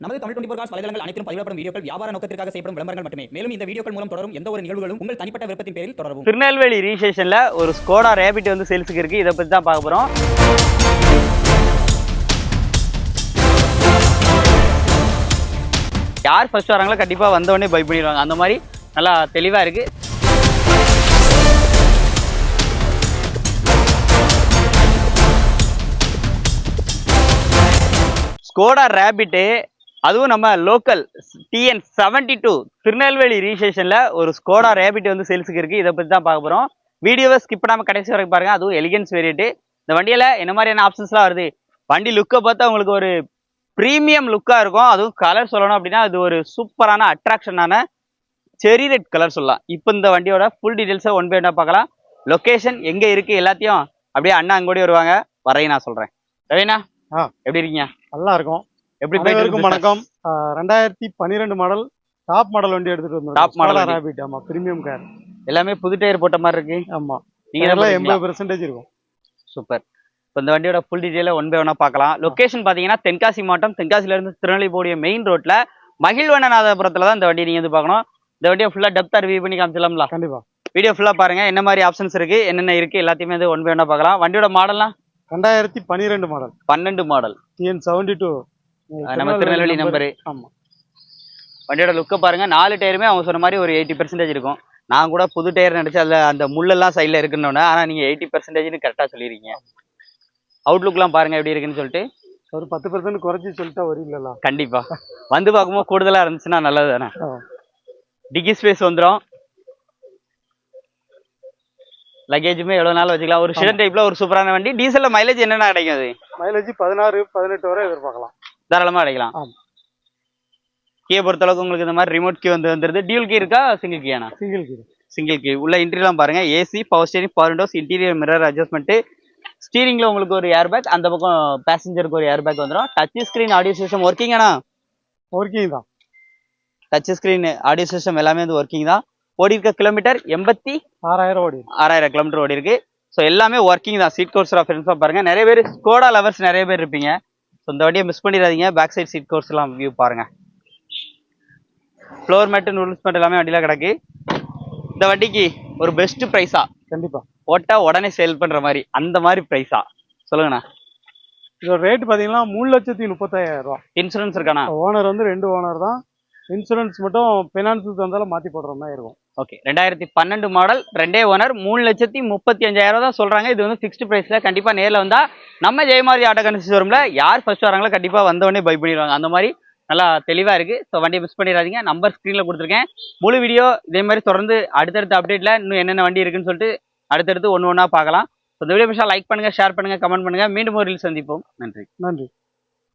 நமது Tamil twenty four cos வலைதளங்கள் அனைத்தும் பதிவிடப்படும் வீடியோக்கள் வியாபார நோக்கத்திற்காக செய்யப்படும் விளம்பரங்கள் மட்டுமே. மேலும் இந்த வீடியோக்கள் மூலம் தொடரும் எந்த ஒரு நிகழ்வுகளும் உங்கள் தனிப்பட்ட விருப்பத்தின் பேரில் தொடரும் திருநெல்வேலி ரீசேஷனில் ஒரு ஸ்கோடா ரேபிட் வந்து சேல்ஸுக்கு இருக்கு இதை பற்றி தான் பார்க்க போகிறோம் யார் ஃபர்ஸ்ட் வராங்களோ கண்டிப்பாக வந்தவொடனே பை பண்ணிடுவாங்க. அந்த மாதிரி நல்லா தெளிவாக இருக்குது ஸ்கோடா ரேபிட்டு அதுவும் நம்ம local TN seventy two Tirunelveli ரீசேஷனில் ஒரு ஸ்கோடா ரேபிட் வந்து சேல்ஸுக்கு இருக்குது இதை பற்றி தான் பார்க்க போகிறோம் வீடியோவை ஸ்கிப் பண்ணாமல் கடைசி வரைக்கும் பாருங்கள் அதுவும் எலிகன்ஸ் வேரியட்டு இந்த வண்டியில் என்ன மாதிரியான ஆப்ஷன்ஸ்லாம் வருது? வண்டி லுக்கை பார்த்தா உங்களுக்கு ஒரு ப்ரீமியம் லுக்காக இருக்கும். அதுவும் கலர் சொல்லணும் அப்படின்னா அது ஒரு சூப்பரான அட்ராக்ஷனான செரி ரெட் கலர் சொல்லலாம். இப்போ இந்த வண்டியோட ஃபுல் டீட்டெயில்ஸை ஒன் பை ஒன்னாக பார்க்கலாம். லொக்கேஷன் எங்கே இருக்குது எல்லாத்தையும் அப்படியே அண்ணா அங்கோடி வருவாங்க. வரையும் நான் சொல்கிறேன் ரவீனா ஆ. எப்படி இருக்கீங்க? நல்லா இருக்கும். எப்படி போயிட்டு வணக்கம். ரெண்டாயிரத்தி பன்னிரெண்டு மாடல் டாப் மாடல் வண்டி எடுத்துட்டு வந்தோம். Model வண்டி. ரேபிட் ஆமா பிரீமியம் கார் எல்லாமே புது டயர் போட்ட மாதிரி இருக்கு. ஆமா. நீங்க எண்பது பெர்சன்டேஜ் இருக்கும். சூப்பர் இப்போ இந்த வண்டியோட ஃபுல் டீட்டெயில ஒன் பை ஒன்னா பார்க்கலாம். லொகேஷன் பாத்தீங்கன்னா தென்காசி மாவட்டம் தென்காசில இருந்து திருநெல்வேலி போடிய மெயின் ரோட்ல மகிழ்வனநாதபுரத்துல தான் இந்த வண்டி நீங்க வந்து பார்க்கணும். இந்த வண்டியை ஃபுல்லா டெப்தா ரிவ்யூ பண்ணி காமிச்சலாம்ல கண்டிப்பா. வீடியோ ஃபுல்லா பாருங்க. என்ன மாதிரி ஆப்ஷன்ஸ் இருக்கு என்னென்ன இருக்கு எல்லாத்தையுமே வந்து ஒன் பை ஒன்னா பார்க்கலாம். வண்டியோட மாடல்லாம் ரெண்டாயிரத்தி பன்னிரெண்டு மாடல் பன்னெண்டு மாடல் டிஎன் செவன்டி டூ நம்ம திருநெல்வேலி நம்பரு ஆமா. வண்டியோட லுக்கை பாருங்க. நாலு டயருமே அவங்க சொன்ன மாதிரி ஒரு எயிட்டி பெர்சன்டேஜ் இருக்கும். நான் கூட புது டயர் நினைச்சு அதில் அந்த முள்ளெல்லாம் சைடில் இருக்குன்னு ஆனா நீங்க எயிட்டி பெர்சன்டேஜ்னு கரெக்டாக சொல்லிருக்கீங்க. அவுட்லுக்லாம் பாருங்க எப்படி இருக்குன்னு சொல்லிட்டு. ஒரு பத்து பெர்சன்ட் குறைச்சி சொல்லிட்டா வரீங்களா கண்டிப்பா. வந்து பார்க்கும்போது கூடுதலா இருந்துச்சுன்னா நல்லது தானே. டிக்கி ஸ்பேஸ் வந்துடும் லக்கேஜுமே எவ்வளவு நாள் வச்சுக்கலாம். ஒரு ஷிடன் டைப்ல ஒரு சூப்பரான வண்டி. டீசல்ல மைலேஜ் என்னென்ன கிடைக்கும் அது? மைலேஜ் பதினாறு பதினெட்டு வரை எதிர்பார்க்கலாம். தாராளமா கிடைக்கலாம் ஆமா. கீயை பொறுத்த அளவுக்கு உங்களுக்கு இந்த மாதிரி ரிமோட் கீ வந்து வந்துருது. டியூல் கீ இருக்கா சிங்கிள் கீயானா சிங்கிள் கீ சிங்கிள் கீ. உள்ள இன்டீரியர்லாம் பாருங்க. AC power steering power windows interior mirror adjustment ஸ்டீரிங்ல உங்களுக்கு ஒரு ஏர் பேக் அந்த பக்கம் பேசஞ்சருக்கு ஒரு ஏர் பேக் வந்துடும் டச் ஸ்கிரீன் ஆடியோ சிஸ்டம் ஒர்க்கிங்கானா ஒர்க்கிங் தான். டச் ஸ்கிரீன் ஆடியோ சிஸ்டம் எல்லாமே வந்து ஒர்க்கிங் தான். ஓடி இருக்க கிலோமீட்டர் எண்பத்தி ஆறாயிரம் ஓடி ஆறாயிரம் கிலோமீட்டர் ஓடி இருக்கு. ஸோ எல்லாமே ஒர்க்கிங் தான். சீட் கோர்ஸ் ஃப்ரெண்ட்ஸாக பாருங்க. நிறைய பேர் ஸ்கோடா லவர்ஸ் நிறைய பேர் இருப்பீங்க. ஸோ இந்த வண்டியை மிஸ் பண்ணிடாதீங்க. பேக் சைடு சீட் கோர்ஸ் எல்லாம் வியூ பாருங்க. ஃப்ளோர் மேட்டு நூடுல்ஸ் மேட் எல்லாமே வண்டியில கிடக்கு. இந்த வண்டிக்கு ஒரு பெஸ்ட் ப்ரைஸா கண்டிப்பா. போட்டா உடனே சேல் பண்ற மாதிரி அந்த மாதிரி ப்ரைஸா சொல்லுங்கண்ணா. இதோட ரேட் பாத்தீங்கன்னா மூணு லட்சத்தி முப்பத்தாயிரம் ரூபா. இன்சூரன்ஸ் இருக்காண்ணா? ஓனர் வந்து ரெண்டு ஓனர் தான். இன்சூரன்ஸ் மட்டும் பினான்ஸுக்கு வந்தாலும் மாத்தி போடுற மாதிரி இருக்கும். ஓகே ரெண்டாயிரத்தி பன்னெண்டு மாடல் ரெண்டே ஓனர் மூணு லட்சத்தி முப்பத்தி அஞ்சாயிரம் தான் சொல்றாங்க. இது வந்து ஃபிக்ஸ்டு பிரைஸ்ல கண்டிப்பா நேரில் வந்தா நம்ம ஜெயமாரி ஆட்டோ கன்சி ஷோரூம்ல யார் ஃபர்ஸ்ட் வராங்களோ கண்டிப்பா வந்தவொடனே பை பண்ணிடுவாங்க. அந்த மாதிரி நல்லா தெளிவா இருக்கு. ஸோ வண்டியை மிஸ் பண்ணிடாதீங்க. நம்பர் ஸ்க்ரீனில் கொடுத்துருக்கேன். முழு வீடியோ இதே மாதிரி தொடர்ந்து அடுத்தடுத்த அப்டேட்ல இன்னும் என்னென்ன வண்டி இருக்குன்னு சொல்லிட்டு அடுத்தடுத்து ஒன்று ஒன்றா பார்க்கலாம். ஸோ இந்த வீடியோ லைக் பண்ணுங்க ஷேர் பண்ணுங்க கமெண்ட் பண்ணுங்க. மீண்டும் ஒரு சந்திப்போம். நன்றி. நன்றி.